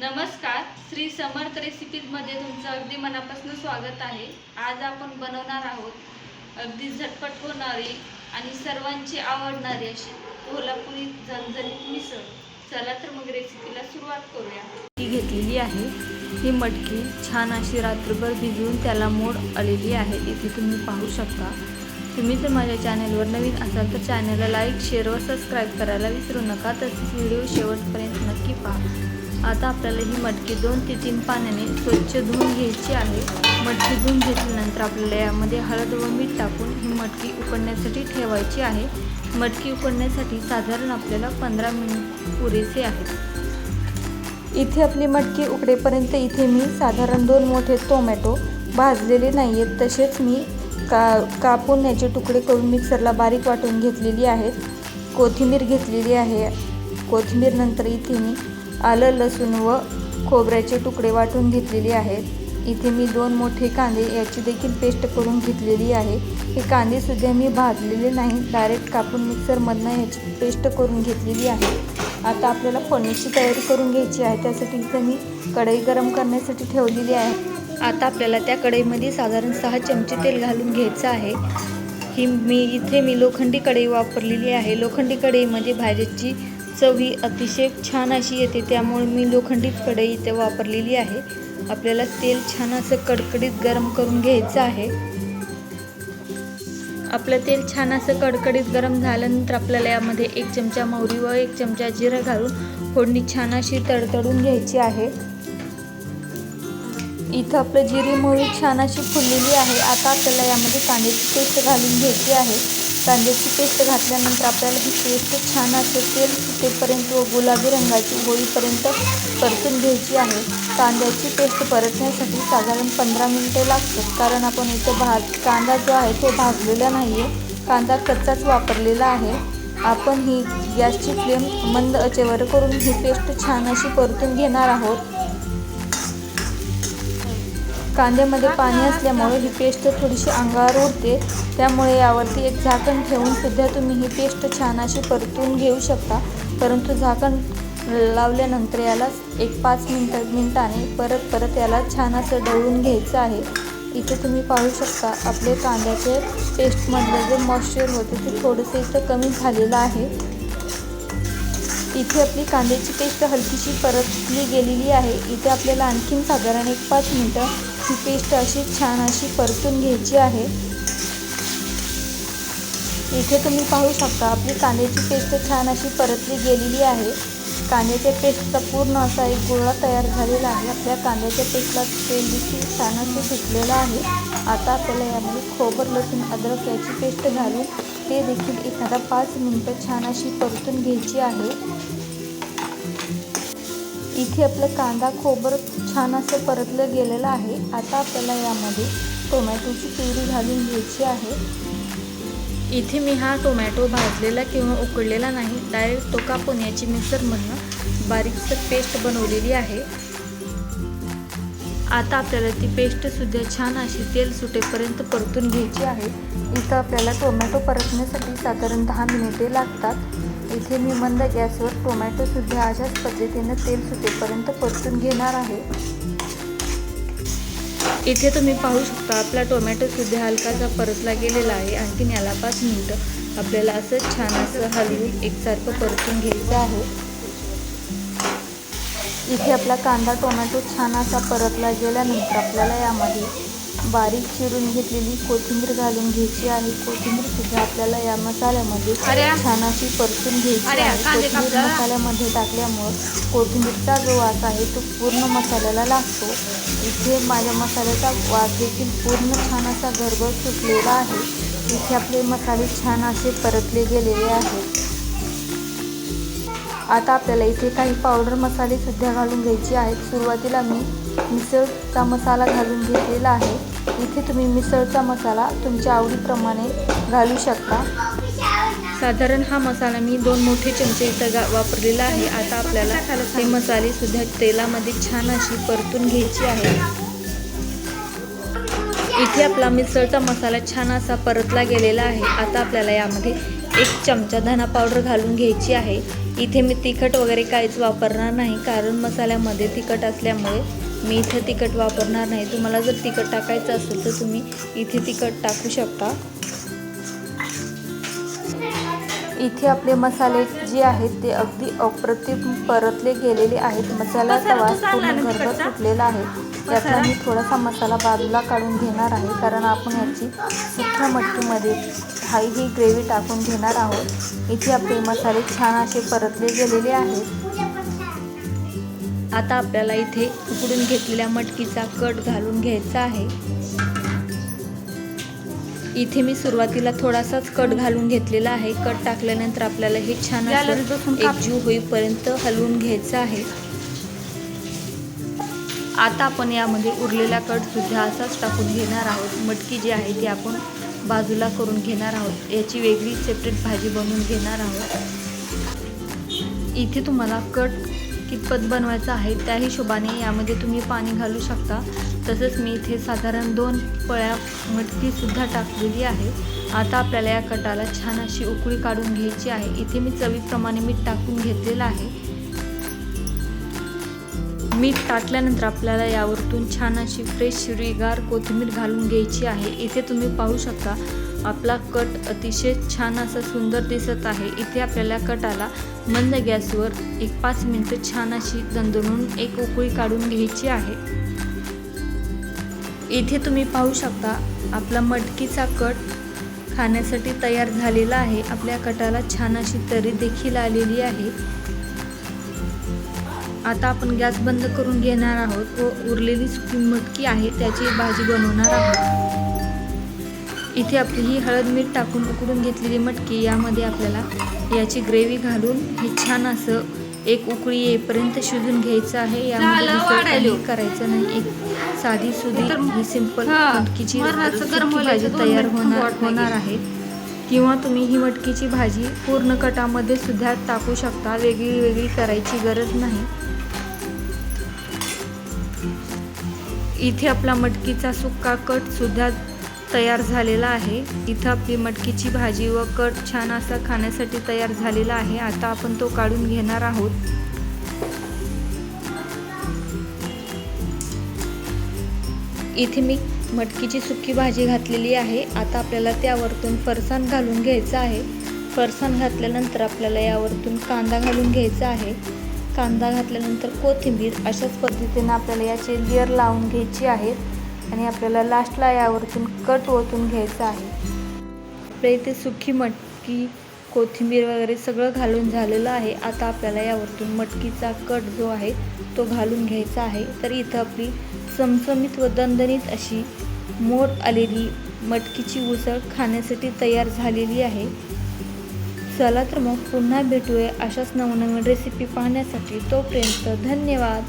नमस्कार श्री समर्थ रेसिपीजमध्ये तुमचं अगदी मनापासून स्वागत आहे. आज आपण बनवणार आहोत अगदी झटपट होणारी आणि सर्वांची आवडणारी अशी कोल्हापुरी झणझणीत मिसळ. चला तर मग रेसिपीला सुरुवात करूया. ती घेतलेली आहे. ही मटकी छान अशी रात्रभर भिजवून त्याला मोड आलेली आहे. इथे तुम्ही पाहू शकता. तुम्ही जर माझ्या चॅनलवर नवीन असाल तर चॅनलला लाईक शेअर व सबस्क्राईब करायला विसरू नका. तसेच व्हिडिओ शेवटपर्यंत नक्की पहा. आता आपल्याला ही मटकी दोन ते तीन पाण्याने स्वच्छ धुवून घ्यायची आहे. मटकी धुवून घेतल्यानंतर आपल्याला यामध्ये हळद व मीठ टाकून ही मटकी उकडण्यासाठी ठेवायची आहे. मटकी उकडण्यासाठी साधारण आपल्याला पंधरा मिनिट पुरेसे आहेत. इथे आपली मटकी उकडेपर्यंत इथे मी साधारण दोन मोठे टोमॅटो भाजलेले नाही आहेत तसेच मी का कापून याचे तुकडे करून मिक्सरला बारीक वाटून घेतलेली आहेत. कोथिंबीर घेतलेली आहे. कोथिंबीर नंतर इथे मी आलं लसूण व खोबऱ्याचे तुकडे वाटून घेतलेले आहेत. इथे मी दोन मोठे कांदे याची देखील पेस्ट करून घेतलेली आहे. हे कांदेसुद्धा मी भाजलेले नाही डायरेक्ट कापून मिक्सरमधनं ह्याची पेस्ट करून घेतलेली आहे. आता आपल्याला फोडणीची तयारी करून घ्यायची आहे त्यासाठी इथं मी कढई गरम करण्यासाठी ठेवलेली आहे. आता आपल्याला त्या कढईमध्ये साधारण सहा चमचे तेल घालून घ्यायचं आहे. ही मी इथे मी लोखंडी कढई वापरलेली आहे. लोखंडी कढईमध्ये भाज्याची चव ही अतिशय छान अशी येते त्यामुळे मी लोखंडीच कढई इथे वापरलेली आहे. आपल्याला तेल छान असं कडकडीत गरम करून घ्यायचं आहे. आपलं तेल छान असं कडकडीत गरम झाल्यानंतर आपल्याला यामध्ये एक चमचा मोहरी व एक चमचा जिरं घालून फोडणी छान अशी तडतडून घ्यायची आहे. इथं आपलं जिरी मोहरी छान अशी फुललेली आहे. आता आपल्याला यामध्ये कांद्याची पेस्ट घालून घ्यायची आहे. कांद्याची पेस्ट घातल्यानंतर आपल्याला ही पेस्ट छान असं तेल सुटेपर्यंत व गुलाबी रंगाची होईपर्यंत परतून घ्यायची आहे. कांद्याची पेस्ट परतण्यासाठी साधारण पंधरा मिनटे लागतात. कारण आपण इथं भाज कांदा जो आहे तो भाजलेला नाही आहे कांदा कच्चाच वापरलेला आहे. आपण ही गॅसची फ्लेम मंद अचेवर करून ही पेस्ट छान अशी परतून घेणार आहोत. कांद्यामध्ये पाणी असल्यामुळे ही पेस्ट थोडीशी अंगावर उडते. त्यामुळे यावरती एक झाकण ठेवून सुद्धा तुम्ही ही पेस्ट छान अशी परतून घेऊ शकता. परंतु झाकण लावल्यानंतर याला एक पाच मिनटं मिनटाने परत परत याला छान असं डवळून घ्यायचं आहे. इथे तुम्ही पाहू शकता आपले कांद्याचे पेस्टमधलं जे मॉइश्चर होते ते थोडंसं इथं कमी झालेलं आहे. इथे आपली कांद्याची पेस्ट हलकीशी परतली गेलेली आहे. इथे आपल्याला आणखीन साधारण एक पाच मिनटं ही पेस्ट अशी छान अशी परतून घ्यायची आहे. इथे तुम्ही पाहू शकता आपली कांद्याची पेस्ट छान अशी परतली गेलेली आहे. कांद्याच्या पेस्टचा पूर्ण असा एक गोळा तयार झालेला आहे. आपल्या कांद्याच्या पेस्टला तेल देखील छान असं सुटलेलं आहे. आता आपल्याला यामध्ये खोबर लसूण अद्रक याची पेस्ट घालून ते देखील एखादा पाच मिनटं छान अशी परतून घ्यायची आहे. इथे आपलं कांदा खोबर छान असं परतलं गेलेलं आहे. आता आपल्याला यामध्ये टोमॅटोची प्युरी घालून घ्यायची आहे. इथे मी हा टोमॅटो भाजलेला किंवा उकडलेला नाही. डायरेक्ट तो कापून याची मिक्सरमधनं बारीकसं पेस्ट बनवलेली आहे. आता आपल्याला ती पेस्टसुद्धा छान अशी तेल सुटेपर्यंत परतून घ्यायची आहे. इथं आपल्याला टोमॅटो परतण्यासाठी साधारण दहा मिनिटे लागतात. इथे मी मंद गॅसवर टोमॅटोसुद्धा अशाच पद्धतीनं तेल सुटेपर्यंत परतून घेणार आहे. इथे तुम्ही पाहू शकता आपला टोमॅटोसुद्धा हलकासा परतला गेलेला आहे. आणखीन याला पाच मिनटं आपल्याला असं छान असं हलवून एकसारखं परतून घ्यायचं आहे. इथे आपला कांदा टोमॅटो छान असा परतला गेल्यानंतर आपल्याला यामध्ये बारीक चिरून घेतलेली कोथिंबीर घालून घ्यायची आहे. कोथिंबीर सुद्धा आपल्याला या मसाल्यामध्ये. छान अशी परतून घ्यायची आहे. कोथिंबीर. मसाल्यामध्ये टाकल्यामुळं कोथिंबीरचा जो वास आहे तो पूर्ण मसाल्याला लागतो. इथे माझ्या मसाल्याचा वास देखील पूर्ण छान असा घरभर सुटलेला आहे. इथे आपले मसाले छान असे परतले गेलेले आहेत. आता आपल्याला इथे काही पावडर मसाले सुद्धा घालून घ्यायचे आहेत. सुरुवातीला मी मिसळचा मसाला घालून घेतलेला आहे. इथे तुम्ही मिसळचा मसाला तुमच्या आवडीप्रमाणे घालू शकता. साधारण हा मसाला मी दोन मोठे चमचे इथं गा वापरलेला आहे. आता आपल्याला हे मसाले सुद्धा तेलामध्ये छान अशी परतून घ्यायची आहे. इथे आपला मिसळचा मसाला छान असा परतला गेलेला आहे. आता आपल्याला यामध्ये एक चमचा धना पावडर घालून घ्यायची आहे. इथे मी तिखट वगैरे काहीच वापरणार नाही कारण मसाल्यामध्ये तिखट असल्यामुळे मी इथे तिखट वापरणार नाही. तुम्हाला जर तिखट टाकायचं असेल तर तुम्ही इथे तिखट टाकू शकता. इथे आपले मसाले जे आहेत ते अगदी अप्रतिम परतले गेलेले आहेत. मसाला वास तू सांगला पूर्ण घरभर? सुटलेला आहे. त्यातला मसाला? मी थोडासा मसाला बाजूला काढून घेणार आहे. कारण आपण याची सुक्या मटकीमध्ये हाई ही ग्रेव्ही टाकून घेणार आहोत. इथे आपले मसाले छान असे परतले गेलेले आहेत. आता आपल्याला इथे उकडून घेतलेल्या मटकीचा कट घालून घ्यायचा आहे. इथे मी सुरुवातीला थोडासाच कट घालून घेतलेला आहे. कट टाकल्यानंतर आपल्याला हे छान. एकजीव होईपर्यंत हलवून घ्यायचं आहे. आता आपण यामध्ये उरलेला कट सुद्धा असाच टाकून घेणार आहोत. मटकी जी आहे ती आपण बाजूला करून घेणार आहोत. याची वेगळी सेपरेट भाजी बनवून घेणार आहोत. इथे तुम्हाला कट कितपत बनवायचं आहे त्या हिशोबाने यामध्ये तुम्ही पाणी घालू शकता. तसंच मी इथे साधारण दोन पळ्या मटकीसुद्धा टाकलेली आहे. आता आपल्याला या कटाला छान अशी उकळी काढून घ्यायची आहे. इथे मी चवीप्रमाणे मीठ टाकून घेतलेलं आहे. मीठ टाकल्यानंतर आपल्याला यावरतून छान अशी फ्रेश हिरवीगार कोथिंबीर घालून घ्यायची आहे. इथे तुम्ही पाहू शकता आपला कट अतिशय छान असा सुंदर दिसत आहे. इथे आपल्याला कटाला मंद गॅसवर एक पाच मिनटं छान अशी दणदणून एक उकळी काढून घ्यायची आहे. इथे तुम्ही पाहू शकता आपला मटकीचा कट खाण्यासाठी तयार झालेला आहे. आपल्या कटाला छान अशी तरी देखील आलेली आहे. आता आपण गॅस बंद करून घेणार आहोत. व उरलेली सुकी मटकी आहे त्याची भाजी बनवणार आहोत. इथे आपली ही हळद मीठ टाकून उकडून घेतलेली मटकी यामध्ये आपल्याला याची ग्रेव्ही घालून हे छान असं एक उकळी येईपर्यंत शिजून घ्यायचं आहे. यामध्ये करायचं नाही. एक साधी सुधी ही सिंपल मटकीची भाजी तयार होणार होणार आहे. किंवा तुम्ही ही मटकीची भाजी पूर्ण कटामध्ये सुद्धा टाकू शकता. वेगळी वेगळी करायची गरज नाही. इथे आपला मटकीचा सुक्का कट सुद्धा तयार झालेला आहे. इथं आपली मटकीची भाजी व कट छान असा खाण्यासाठी तयार झालेला आहे. आता आपण तो काढून घेणार आहोत. इथे मी मटकीची सुकी भाजी घातलेली आहे. आता आपल्याला त्यावरतून फरसाण घालून घ्यायचं आहे. फरसाण घातल्यानंतर आपल्याला यावरतून कांदा घालून घ्यायचा आहे. कांदा घातल्यानंतर कोथिंबीर अशाच पद्धतीने आपल्याला याचे लेअर लावून घ्यायची आहेत आणि आपल्याला लास्टला यावरतून कट ओतून घ्यायचं आहे. आपल्या इथे सुकी मटकी कोथिंबीर वगैरे सगळं घालून झालेलं आहे. आता आपल्याला यावरतून मटकीचा कट जो आहे तो घालून घ्यायचा आहे. तर इथं आपली चमचमीत व दणदणीत अशी मोठ आलेली मटकीची उसळ खाण्यासाठी तयार झालेली आहे. चला तर मग पुन्हा भेटूया अशाच नवनवीन रेसिपी पाहण्यासाठी. तोपर्यंत धन्यवाद.